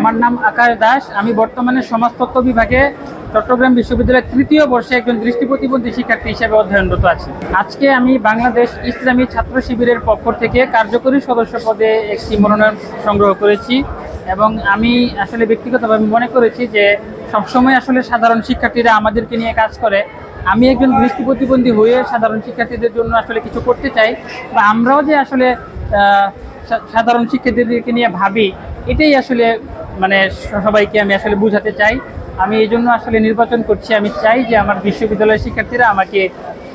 আমার নাম আকাশ দাস। আমি বর্তমানে সমাজতত্ত্ব বিভাগে চট্টগ্রাম বিশ্ববিদ্যালয়ের তৃতীয় বর্ষে একজন দৃষ্টি প্রতিবন্ধী শিক্ষার্থী হিসেবে অধ্যয়নরত আছি। আজকে আমি বাংলাদেশ ইসলামী ছাত্র শিবিরের পক্ষ থেকে কার্যকরী সদস্য পদে একটি মনোনয়ন সংগ্রহ করেছি এবং আমি আসলে ব্যক্তিগতভাবে মনে করেছি যে সবসময় আসলে সাধারণ শিক্ষার্থীরা আমাদেরকে নিয়ে কাজ করে। আমি একজন দৃষ্টি প্রতিবন্ধী হয়ে সাধারণ শিক্ষার্থীদের জন্য আসলে কিছু করতে চাই বা আমরাও যে আসলে সাধারণ শিক্ষার্থীদেরকে নিয়ে ভাবি, এটাই আসলে মানে সবাইকে আমি আসলে বোঝাতে চাই। আমি এই জন্য আসলে নির্বাচন করছি। আমি চাই যে আমার বিশ্ববিদ্যালয়ের শিক্ষার্থীরা আমাকে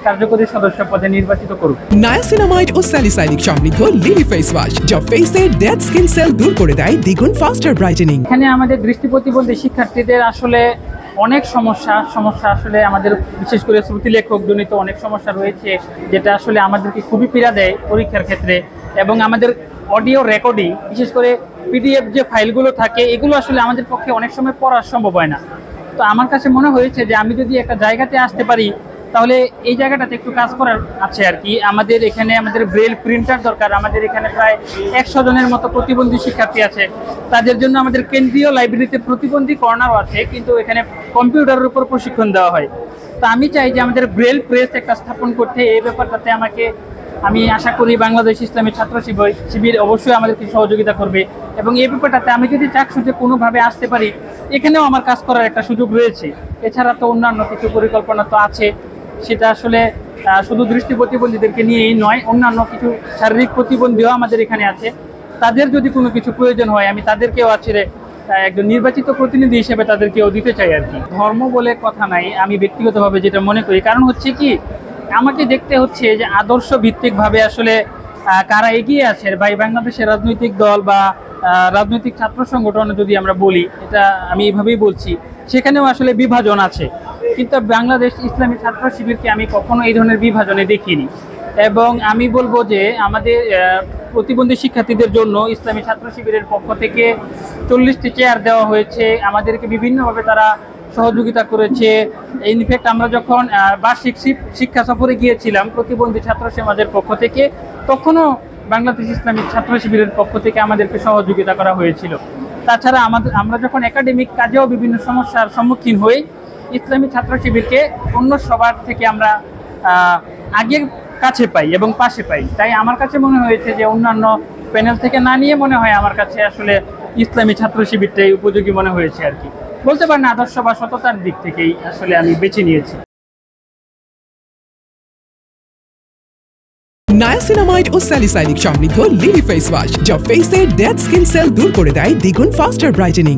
কার্যকরী সদস্য পদে নির্বাচিত করুক। নায়াসিনামাইড ও স্যালিসাইনিক সমৃদ্ধ লিলি ফেস ওয়াশ যা ফেসের ডেড স্কিন সেল দূর করে দেয় দ্বিগুণ ফাস্টার ব্রাইটেনিং এখানে আমাদের দৃষ্টি প্রতিবন্ধী শিক্ষার্থীদের আসলে অনেক সমস্যা। সমস্যা আসলে আমাদের বিশেষ করে শ্রুতিলেখক জনিত অনেক সমস্যা রয়েছে যেটা আসলে আমাদেরকে খুবই পীড়া দেয় পরীক্ষার ক্ষেত্রে। এবং আমাদের অডিও রেকর্ডিং, বিশেষ করে পিডিএফ যে ফাইলগুলো থাকে, এগুলো আসলে আমাদের পক্ষে অনেক সময় পড়া সম্ভব হয় না। তো আমার কাছে মনে হয়েছে যে আমি যদি একটা জায়গাতে আসতে পারি, তাহলে এই জায়গাটাতে একটু কাজ করার আছে আর কি। আমাদের এখানে আমাদের ব্রেল প্রিন্টার দরকার, আমাদের এখানে প্রায় একশো জনের মতো প্রতিবন্ধী শিক্ষার্থী আছে। তাদের জন্য আমাদের কেন্দ্রীয় লাইব্রেরিতে প্রতিবন্ধী কর্নারও আছে, কিন্তু এখানে কম্পিউটারের উপর প্রশিক্ষণ দেওয়া হয়। তো আমি চাই যে আমাদের ব্রেল প্রেস একটা স্থাপন করতে, এই ব্যাপারটাতে আমাকে আমি আশা করি বাংলাদেশ ইসলামী ছাত্র শিবির শিবির অবশ্যই আমাদেরকে সহযোগিতা করবে। এবং এই ব্যাপারটাতে আমি যদি চাকসুতে কোনোভাবে আসতে পারি, এখানেও আমার কাজ করার একটা সুযোগ রয়েছে। এছাড়া তো অন্যান্য কিছু পরিকল্পনা তো আছে। সেটা আসলে শুধু দৃষ্টি প্রতিবন্ধীদেরকে নিয়েই নয়, অন্যান্য কিছু শারীরিক প্রতিবন্ধীও আমাদের এখানে আছে। তাদের যদি কোনো কিছু প্রয়োজন হয়, আমি তাদেরকেও আসলে একজন নির্বাচিত প্রতিনিধি হিসেবে তাদেরকেও দিতে চাই আর কি। ধর্ম বলে কথা নাই, আমি ব্যক্তিগতভাবে যেটা মনে করি। কারণ হচ্ছে কি আমাকে দেখতে হচ্ছে যে আদর্শ ভিত্তিকভাবে আসলে কারা এগিয়ে আছে। বা বাংলাদেশের রাজনৈতিক দল বা রাজনৈতিক ছাত্র সংগঠন যদি আমরা বলি, এটা আমি এইভাবেই বলছি, সেখানেও আসলে বিভাজন আছে। কিন্তু বাংলাদেশ ইসলামী ছাত্র শিবিরকে আমি কখনো এই ধরনের বিভাজনে দেখিনি। এবং আমি বলব যে আমাদের প্রতিবন্ধী শিক্ষার্থীদের জন্য ইসলামী ছাত্র শিবিরের পক্ষ থেকে চল্লিশটি চেয়ার দেওয়া হয়েছে। আমাদেরকে বিভিন্নভাবে তারা সহযোগিতা করেছে। ইনফ্যাক্ট আমরা যখন বার্ষিক শিক্ষা সফরে গিয়েছিলাম, প্রতিবন্ধী ছাত্র সমাজের পক্ষ থেকে, তখনও বাংলাদেশ ইসলামী ছাত্র শিবিরের পক্ষ থেকে আমাদেরকে সহযোগিতা করা হয়েছিল। তাছাড়া আমাদের, আমরা যখন একাডেমিক কাজেও বিভিন্ন সমস্যার সম্মুখীন হই, ইসলামী ছাত্র শিবিরকে অন্য সবার থেকে আমরা আগের কাছে পাই এবং পাশে পাই। তাই আমার কাছে মনে হয়েছে যে অন্যান্য প্যানেল থেকে না নিয়ে মনে হয় আমার কাছে আসলে ইসলামী ছাত্র শিবিরটাই উপযোগী মনে হয়েছে আর কি। বলতে পারেন আদর্শ বা সততার দিক থেকেই আসলে আমি বেছে নিয়েছি। নায়াসিনামাইড ও স্যালিসাইনিক সমৃদ্ধ লিলি ফেস ওয়াশ যা ফেসের ডেড স্কিন সেল দূর করে দেয় দ্বিগুণ ফাস্টার ব্রাইটেনিং